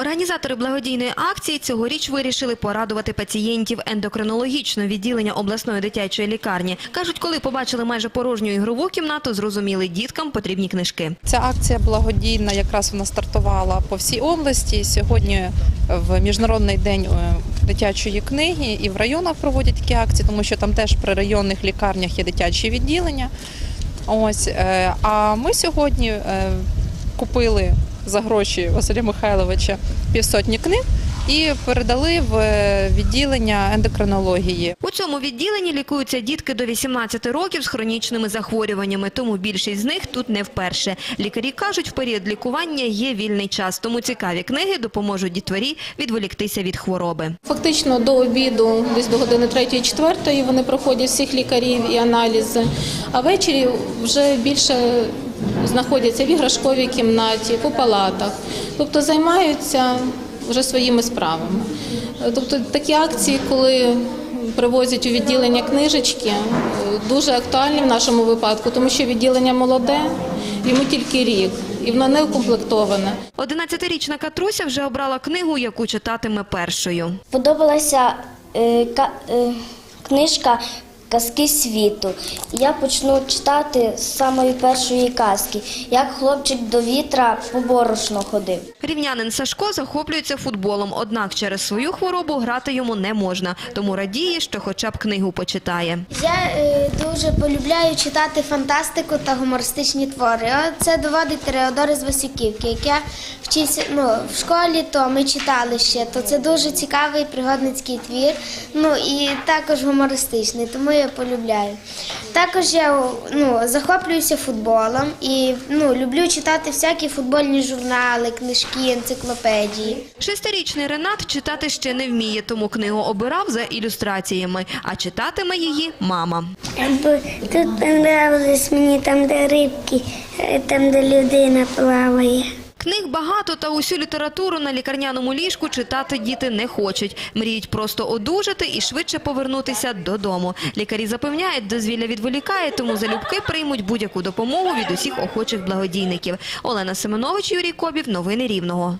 Організатори благодійної акції цьогоріч вирішили порадувати пацієнтів ендокринологічного відділення обласної дитячої лікарні. Кажуть, коли побачили майже порожню ігрову кімнату, зрозуміли, діткам потрібні книжки. Ця акція благодійна, якраз вона стартувала по всій області. Сьогодні в міжнародний день е, дитячої книги і в районах проводять такі акції, тому що там теж при районних лікарнях є дитячі відділення. Ось е, а ми сьогодні е, купили за гроші Василя Михайловича півсотні книг і передали в е, відділення ендокринології. У цьому відділенні лікуються дітки до 18 років з хронічними захворюваннями, тому більшість з них тут не вперше. Лікарі кажуть, в період лікування є вільний час, тому цікаві книги допоможуть дітворі відволіктися від хвороби. Фактично до обіду, десь до години 3-4 вони проходять всіх лікарів і аналізи, а ввечері вже більше знаходяться в іграшковій кімнаті, по палатах, тобто займаються вже своїми справами. Тобто такі акції, коли привозять у відділення книжечки, дуже актуальні в нашому випадку, тому що відділення молоде, йому тільки рік, і воно не укомплектоване. 11-річна Катруся вже обрала книгу, яку читатиме першою. Подобалася е, е, книжка Казки світу. Я почну читати з самої першої казки, як хлопчик до вітра по борошно ходив. Рівнянин Сашко захоплюється футболом, однак через свою хворобу грати йому не можна, тому радіє, що хоча б книгу почитає. Я е, дуже полюбляю читати фантастику та гумористичні твори. Це доводить Тереодор із Васюківки. Як я вчився ну, в школі, то ми читали ще. То це дуже цікавий пригодницький твір. Ну і також гумористичний, тому я полюбляю. Також я ну, захоплююся футболом і ну, люблю читати всякі футбольні журнали, книжки, енциклопедії. Шестирічний Ренат читати ще не вміє, тому книгу обирав за ілюстраціями, а читатиме її мама. Тут понравилось мені там, де рибки, е, там, де людина плаває. Книг багато, та усю літературу на лікарняному ліжку читати діти не хочуть. Мріють просто одужати і швидше повернутися додому. Лікарі запевняють, дозвілля відволікає, тому залюбки приймуть будь-яку допомогу від усіх охочих благодійників. Олена Семенович, Юрій Кобів. Новини Рівного.